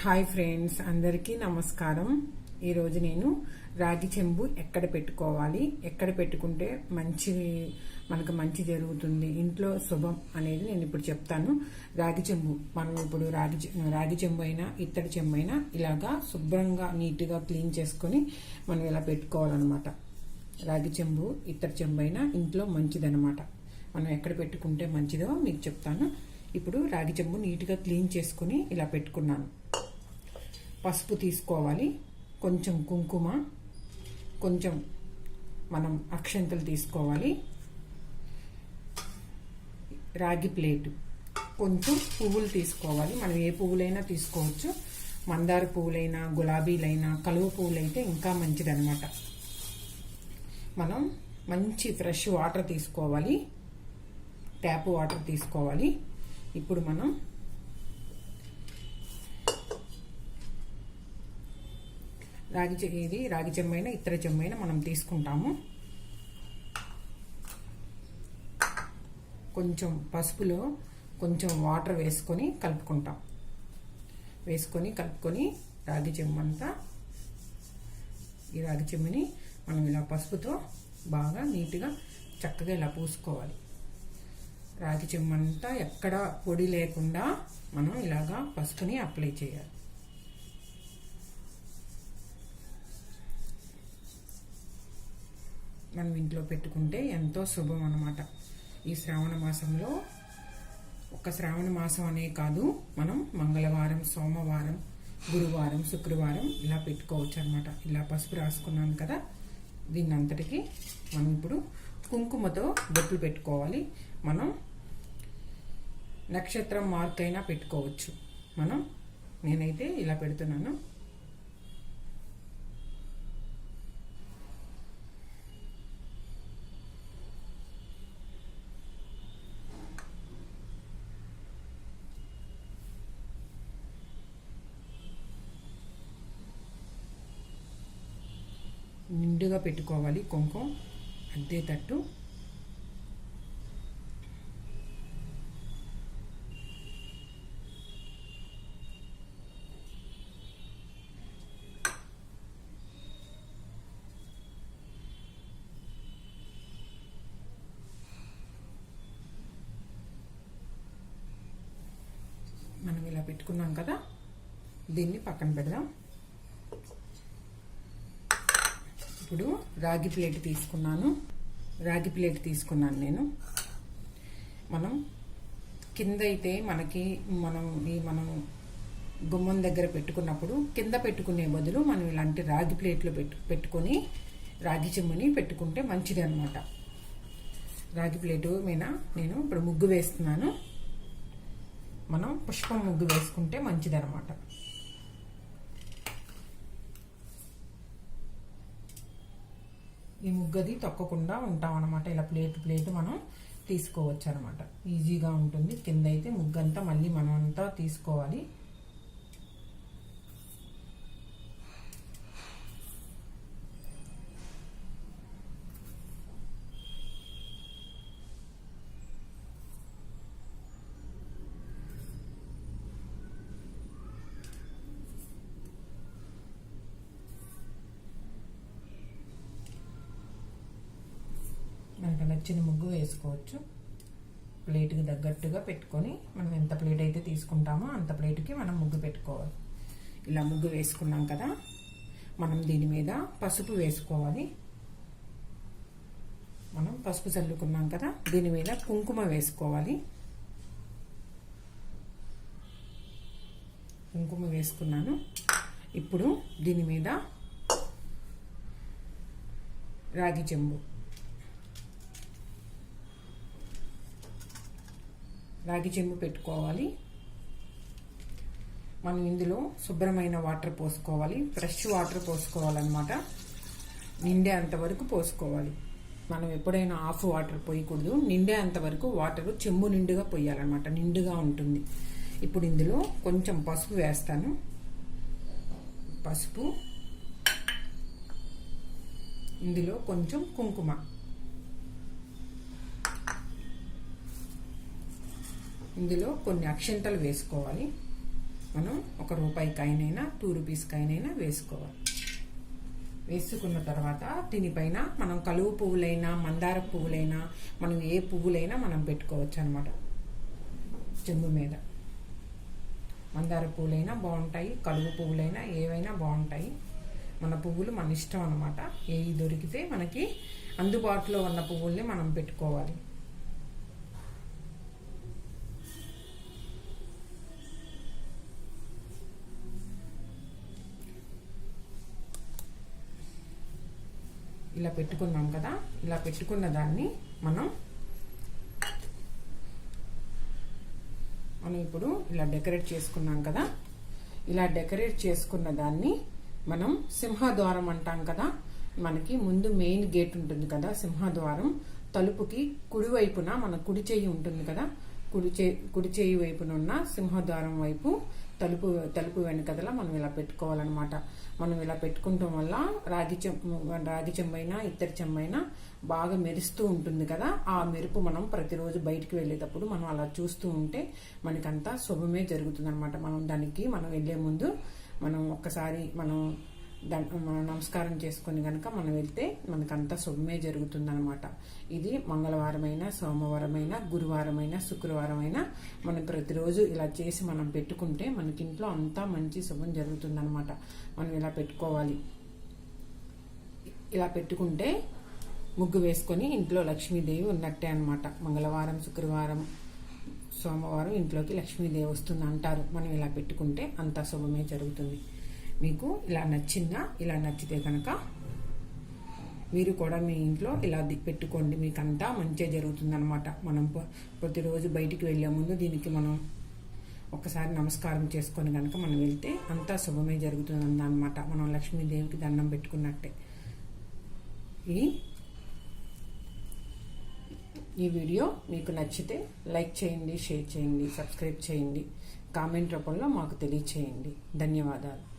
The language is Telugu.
హాయ్ ఫ్రెండ్స్ అందరికీ నమస్కారం. ఈరోజు నేను రాగి చెంబు ఎక్కడ పెట్టుకోవాలి ఎక్కడ పెట్టుకుంటే మంచి మనకు మంచి జరుగుతుంది ఇంట్లో శుభం అనేది నేను ఇప్పుడు చెప్తాను. రాగి చెంబు మనం ఇప్పుడు రాగి చె- రాగి చెంబు అయినా ఇత్తడి చెంబు అయినా ఇలాగా శుభ్రంగా నీట్గా క్లీన్ చేసుకొని మనం ఇలా పెట్టుకోవాలన్నమాట. రాగి చెంబు ఇత్తడి చెంబు అయినా ఇంట్లో మంచిదన్నమాట. మనం ఎక్కడ పెట్టుకుంటే మంచిదో మీకు చెప్తాను. ఇప్పుడు రాగి చెంబు నీట్గా క్లీన్ చేసుకుని ఇలా పెట్టుకున్నాను. పసుపు తీసుకోవాలి. కొంచెం కుంకుమ కొంచెం మనం అక్షంతలు తీసుకోవాలి. రాగి ప్లేటు. కొంచెం పువ్వులు తీసుకోవాలి. మనం ఏ పువ్వులైనా తీసుకోవచ్చు. మందార పువ్వులైనా గులాబీలైనా కలువ పువ్వులైతే ఇంకా మంచిదనమాట మనం మంచి ఫ్రెష్ వాటర్ తీసుకోవాలి. ట్యాప్ వాటర్ తీసుకోవాలి. ఇప్పుడు మనం రాగి ఇది రాగి చెమ్మైన ఇతర చెమ్మైన మనం తీసుకుంటాము. కొంచెం పసుపులో కొంచెం వాటర్ వేసుకొని కలుపుకుంటాం. వేసుకొని కలుపుకొని రాగి చెమ్మంతా ఈ రాగి చెమ్మిని మనం ఇలా పసుపుతో బాగా నీట్గా చక్కగా ఇలా పూసుకోవాలి. రాగి చెమ్మంతా ఎక్కడ పొడి లేకుండా మనం ఇలాగా పసుపుని అప్లై చేయాలి. మనం ఇంట్లో పెట్టుకుంటే ఎంతో శుభం అనమాట ఈ శ్రావణ మాసంలో ఒక శ్రావణ మాసం అనే కాదు మనం మంగళవారం సోమవారం గురువారం శుక్రవారం ఇలా పెట్టుకోవచ్చు అనమాట ఇలా పసుపు రాసుకున్నాను కదా దీన్ని అంతటికి మనం ఇప్పుడు కుంకుమతో బొట్లు పెట్టుకోవాలి. మనం నక్షత్రం మార్క్ అయినా పెట్టుకోవచ్చు. మనం నేనైతే ఇలా పెడుతున్నాను. నిండుగా పెట్టుకోవాలి కుంకుమ అద్దేటట్టు మనం ఇలా పెట్టుకున్నాం కదా దీన్ని పక్కన పెడదాం. ఇప్పుడు రాగి ప్లేట్ తీసుకున్నాను. రాగి ప్లేట్ తీసుకున్నాను నేను. మనం కింద అయితే మనకి మనం ఈ మనం గుమ్మం దగ్గర పెట్టుకున్నప్పుడు కింద పెట్టుకునే బదులు మనం ఇలాంటి రాగి ప్లేట్లో పెట్టు పెట్టుకొని రాగి చెమ్ముని పెట్టుకుంటే మంచిది అనమాట రాగి ప్లేటు మీద నేను ఇప్పుడు ముగ్గు వేస్తున్నాను. మనం పుష్పం ముగ్గు వేసుకుంటే మంచిది ఈ ముగ్గది తొక్కకుండా ఉంటాం అనమాట ఇలా ప్లేట్ ప్లేట్ మనం తీసుకోవచ్చు అనమాట ఈజీగా ఉంటుంది. కింద అయితే ముగ్గంతా మళ్ళీ మనం అంతా తీసుకోవాలి. మనకు నచ్చిన ముగ్గు వేసుకోవచ్చు. ప్లేట్కి తగ్గట్టుగా పెట్టుకొని మనం ఎంత ప్లేట్ అయితే తీసుకుంటామో అంత ప్లేట్కి మనం ముగ్గు పెట్టుకోవాలి. ఇలా ముగ్గు వేసుకున్నాం కదా మనం దీని మీద పసుపు వేసుకోవాలి. మనం పసుపు చల్లుకున్నాం కదా దీని మీద కుంకుమ వేసుకోవాలి. కుంకుమ వేసుకున్నాను. ఇప్పుడు దీని మీద రాగి చెంబు. రాగి చెంబు పెట్టుకోవాలి. మనం ఇందులో శుభ్రమైన వాటర్ పోసుకోవాలి. ఫ్రెష్ వాటర్ పోసుకోవాలన్నమాట. నిండే అంతవరకు పోసుకోవాలి. మనం ఎప్పుడైనా ఆఫ్ వాటర్ పోయకూడదు. నిండే అంతవరకు వాటర్ చెంబు నిండుగా పోయాలన్నమాట. నిండుగా ఉంటుంది. ఇప్పుడు ఇందులో కొంచెం పసుపు వేస్తాను. పసుపు. ఇందులో కొంచెం కుంకుమ. ఇందులో కొన్ని అక్షంతలు వేసుకోవాలి. మనం ఒక రూపాయి కాయనైనా టూ రూపీస్ కాయనైనా వేసుకోవాలి. వేసుకున్న తర్వాత దీనిపైన మనం కలువు పువ్వులైనా మందార పువ్వులైనా మనం ఏ పువ్వులైనా మనం పెట్టుకోవచ్చు అనమాట చెంబు మీద. మందార పువ్వులైనా బాగుంటాయి కలువు పువ్వులైనా ఏవైనా బాగుంటాయి. మన పువ్వులు మన ఇష్టం అనమాట ఏవి దొరికితే మనకి అందుబాటులో ఉన్న పువ్వుల్ని మనం పెట్టుకోవాలి. ఇలా పెట్టుకున్నాం కదా ఇలా పెట్టుకున్న దాన్ని మనం మనం ఇప్పుడు ఇలా డెకరేట్ చేసుకున్నాం కదా. ఇలా డెకరేట్ చేసుకున్న దాన్ని మనం సింహద్వారం అంటాం కదా. మనకి ముందు మెయిన్ గేట్ ఉంటుంది కదా సింహద్వారం. తలుపుకి కుడివైపున మన కుడి చేయి ఉంటుంది కదా కుడి చే కుడి చేయి వైపున ఉన్న సింహద్వారం వైపు తలుపు తలుపు వెనకదల మనం ఇలా పెట్టుకోవాలన్నమాట. మనం ఇలా పెట్టుకుంటాం వల్ల రాగి చెంబు రాగి చెంబైనా ఇత్తడి చెంబైనా బాగా మెరుస్తూ ఉంటుంది కదా. ఆ మెరుపు మనం ప్రతిరోజు బయటికి వెళ్ళేటప్పుడు మనం అలా చూస్తూ ఉంటే మనకంతా శుభమే జరుగుతుంది అనమాట మనం దానికి మనం వెళ్ళే ముందు మనం ఒక్కసారి మనం నమస్కారం చేసుకుని కనుక మనం వెళ్తే మనకంతా శుభమే జరుగుతుందనమాట ఇది మంగళవారమైన సోమవారమైన గురువారమైన శుక్రవారమైన మనం ప్రతిరోజు ఇలా చేసి మనం పెట్టుకుంటే మనకి ఇంట్లో అంతా మంచి శుభం జరుగుతుందనమాట మనం ఇలా పెట్టుకోవాలి. ఇలా పెట్టుకుంటే ముగ్గు వేసుకొని ఇంట్లో లక్ష్మీదేవి ఉన్నట్టే అనమాట మంగళవారం శుక్రవారం సోమవారం ఇంట్లోకి లక్ష్మీదేవి వస్తుంది అంటారు మనం ఇలా పెట్టుకుంటే అంతా శుభమే జరుగుతుంది. మీకు ఇలా నచ్చిందా ఇలా నచ్చితే కనుక మీరు కూడా మీ ఇంట్లో ఇలా పెట్టుకోండి. మీకు అంతా మంచిగా జరుగుతుందనమాట మనం ప్రతిరోజు బయటికి వెళ్ళే ముందు దీనికి మనం ఒకసారి నమస్కారం చేసుకొని కనుక మనం వెళ్తే అంతా శుభమే జరుగుతుంది అనమాట మనం లక్ష్మీదేవికి దండం పెట్టుకున్నట్టే. ఈ ఈ వీడియో మీకు నచ్చితే లైక్ చేయండి షేర్ చేయండి సబ్స్క్రైబ్ చేయండి. కామెంట్ రూపంలో మాకు తెలియచేయండి. ధన్యవాదాలు.